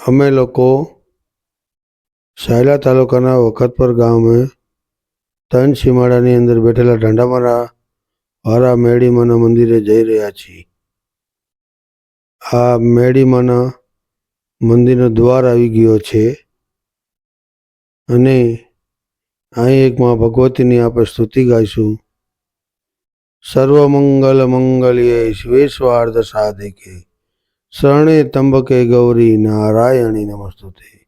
અમે લોકો સાયલા તાલુકાના વખતપર ગામે તન સીમાડાની અંદર બેઠેલા ઢાંડામારા વારા મેડીમાના મંદિરે જઈ રહ્યા છીએ. આ મેડીમાના મંદિરનો દ્વાર આવી ગયો છે અને અહીં એક માં ભગવતીની આપણે સ્તુતિ ગાઈશું. સર્વમંગલ મંગલ્ય વિશ્વાર્ધ સાધિકે. શરણે તંબકે ગૌરી નારાયણી નમસ્તુતે.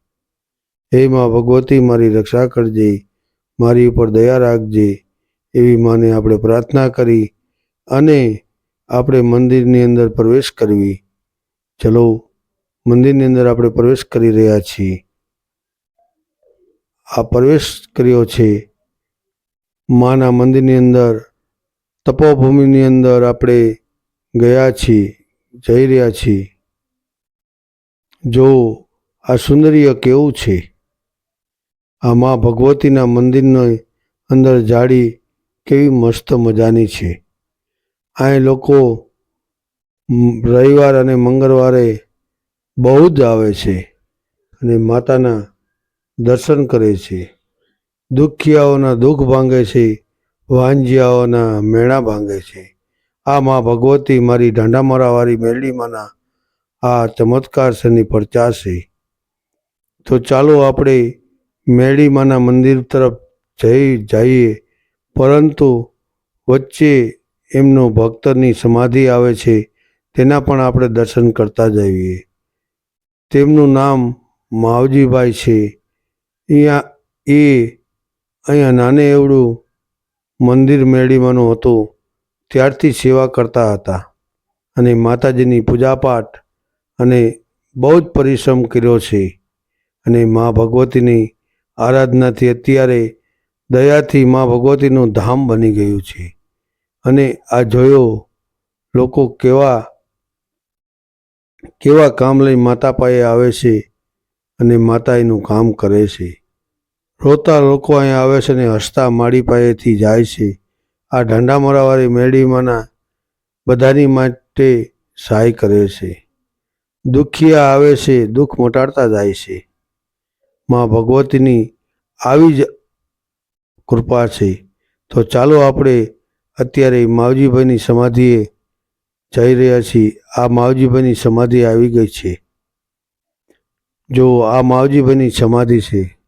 હે માં ભગવતી, મારી રક્ષા કરજે, મારી ઉપર દયા રાખજે, એવી માને આપણે પ્રાર્થના કરી અને આપણે મંદિરની અંદર પ્રવેશ કરવી. ચલો, મંદિરની અંદર આપણે પ્રવેશ કરી રહ્યા છીએ. આ પ્રવેશ કર્યો છે. માના મંદિરની અંદર, તપોભૂમિની અંદર આપણે ગયા છીએ. જઈ રહ્યા છીએ. જો આ સુંદરીય કેવું છે? આ મા ભગવતીના મંદિરની અંદર જાળી કેવી મસ્ત મજાની છે. અહીં લોકો રવિવાર અને મંગળવારે બહુ જ આવે છે અને માતાના દર્શન કરે છે. દુખિયાઓના દુઃખ ભાંગે છે, વાંજિયાઓના મેણા ભાંગે છે. આ મા ભગવતી મારી ઢાંડામારાવાળી મેરડીમાંના આ ચમત્કાર શની પરચા તો ચાલો આપણે મેરડીમાંના મંદિર તરફ જઈ જઈએ, પરંતુ વચ્ચે એમનો ભક્તની સમાધિ આવે છે, તેના પણ આપણે દર્શન કરતા જઈએ. તેમનું નામ માવજીભાઈ છે. અહીંયા એ અહીંયા નાને એવડું મંદિર મેળીમાંનું હતું. ત્યારથી સેવા કરતા હતા અને માતાજીની પૂજાપાઠ અને બહુ જ પરિશ્રમ કર્યો છે. અને મા ભગવતીની આરાધનાથી અત્યારે દયાથી મા ભગવતીનું ધામ બની ગયું છે. અને આ જોયો લોકો કેવા કેવા કામ લઈ માતા પાસે આવે છે અને માતા એનું કામ કરે છે. રોતા લોકો અહીંયા આવે છે અને હસતા માડી પાસેથી જાય છે. આ ઢંડામરાવાળી મેળીમાંના બધાની માટે સહાય કરે છે. દુખિયા આવે છે, દુઃખ મટાડતા જાય છે. માં ભગવતીની આવી જ કૃપા છે. તો ચાલો આપણે અત્યારે માવજીભાઈની સમાધિએ જઈ રહ્યા છીએ. આ માવજીભાઈની સમાધિ આવી ગઈ છે. જો આ માવજીભાઈની સમાધિ છે.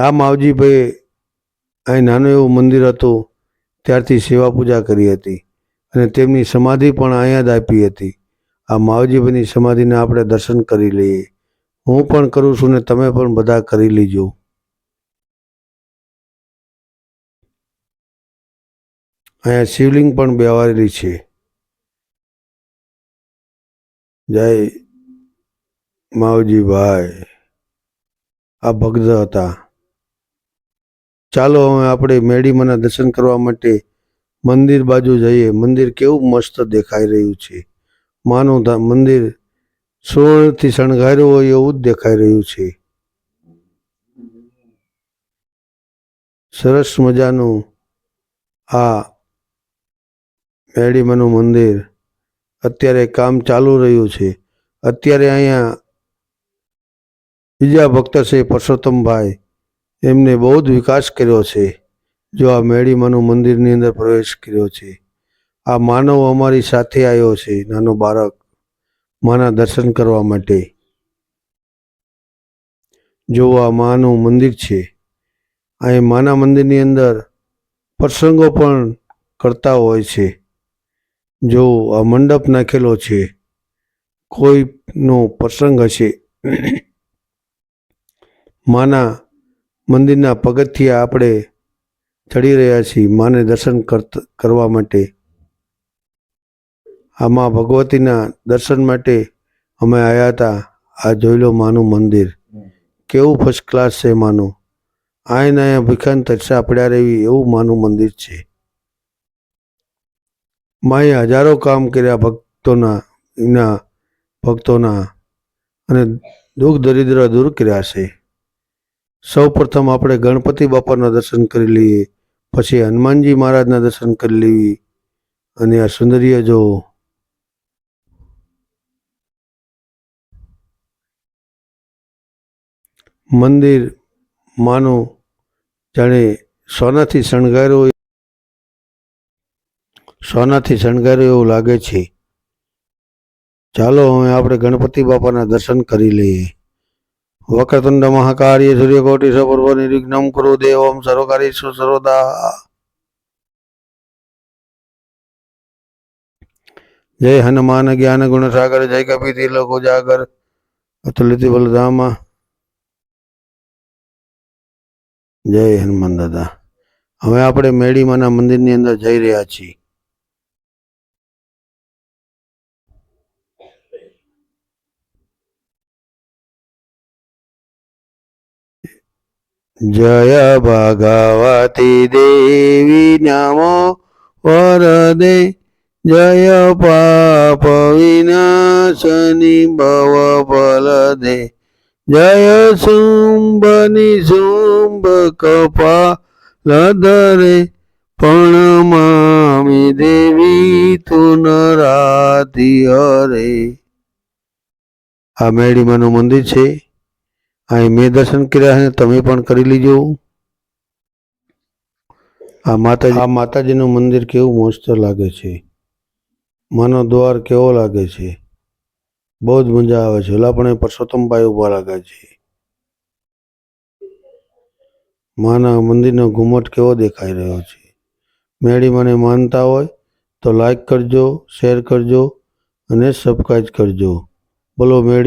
આ માવજીભાઈ અહીં નાનું એવું મંદિર હતું. ત્યારથી સેવા પૂજા કરી હતી અને તેમની સમાધિ પણ અહીંયા જ આપી હતી. આ માવજીભાઈની સમાધિને આપણે દર્શન કરી લઈએ. હું પણ કરું છું ને તમે પણ બધા કરી લીજો. અહીંયા શિવલિંગ પણ બેવારેલી છે. જય માવજીભાઈ. આ ભક્ત હતા. ચાલો હવે આપણે મેડીમાના દર્શન કરવા માટે મંદિર બાજુ જઈએ. મંદિર કેવું મસ્ત દેખાઈ રહ્યું છે. માનું મંદિર સુવર્ણથી શણગાર્યું હોય એવું જ દેખાઈ રહ્યું છે. સરસ મજાનું આ મેડીમાનું મંદિર અત્યારે કામ ચાલુ રહ્યું છે. અત્યારે અહીંયા બીજા ભક્ત છે પરસોત્તમભાઈ. એમને બહુ જ વિકાસ કર્યો છે, જો આ મેડીમાનું મંદિરની અંદર પ્રવેશ કર્યો છે. આ માનવ અમારી સાથે આવ્યો છે, નાનો બાળક, માના દર્શન કરવા માટે. જો આ માનું મંદિર છે, અહીં માના મંદિરની અંદર પ્રસંગો પણ કરતા હોય છે. જો આ મંડપ નાખેલો છે, કોઈનો પ્રસંગ હશે. માના મંદિરના પગથિયા આપણે ચડી રહ્યા છીએ માને દર્શન કરવા માટે. આ મા ભગવતીના દર્શન માટે અમે આવ્યા હતા. આ જોઈ લો માનું મંદિર. કેવું ફર્સ્ટ ક્લાસ છે માનું. આયને અહીંયા ભીખાન તરસા પડ્યા રહેવી એવું માનું મંદિર છે. માએ હજારો કામ કર્યા ભક્તોના, એના ભક્તોના અને દુઃખ દરિદ્ર દૂર કર્યા છે. સૌ પ્રથમ આપણે ગણપતિ બાપાના દર્શન કરી લઈએ, પછી હનુમાનજી મહારાજના દર્શન કરી લેવી, અને આ સુંદરીય જો મંદિર માનું જાણે સોનાથી શણગાર્યું સોનાથી શણગાર્યું એવું લાગે છે. ચાલો હવે આપણે ગણપતિ બાપાના દર્શન કરી લઈએ. વક્રતુંડ મહાકાર્ય સૂર્યકોટિ સપૂર્વ નિર્વિઘ્નમ કુરુ દેવમ સર્વકાર્યેષુ સર્વદા જય હનુમાન જ્ઞાન ગુણ સાગર જય કપિતિ લોકો ઉજાગર અતુલિત બલધામા જય હનુમાન દાદા હવે આપણે મેડીમાના મંદિરની અંદર જઈ રહ્યા છીએ. જય ભગવતી દેવી નમો વરદે, જય પાપ વિનાશની ભવ ફલદે, જય શુંભની શુંભ કપા લધરે મામી દેવી તું નરાતી હરે આ મેળીમાનું મંદિર છે. અહીં મેં દર્શન કર્યા છે, તમે પણ કરી લીજો. આ માતાજી આ માતાજીનું મંદિર કેવું મસ્ત લાગે છે. માનો દ્વાર કેવો લાગે છે. બહુ જ મજા આવે છે. ઓલા પણ પરસોત્તમભાઈ ઊભા લાગે છે. માના મંદિરનો ઘુમટ કેવો દેખાઈ રહ્યો છે. મેળી મને માનતા હોય તો લાઈક કરજો શેર કરજો અને સબસ્ક્રાઈબ કરજો. બોલો મેળી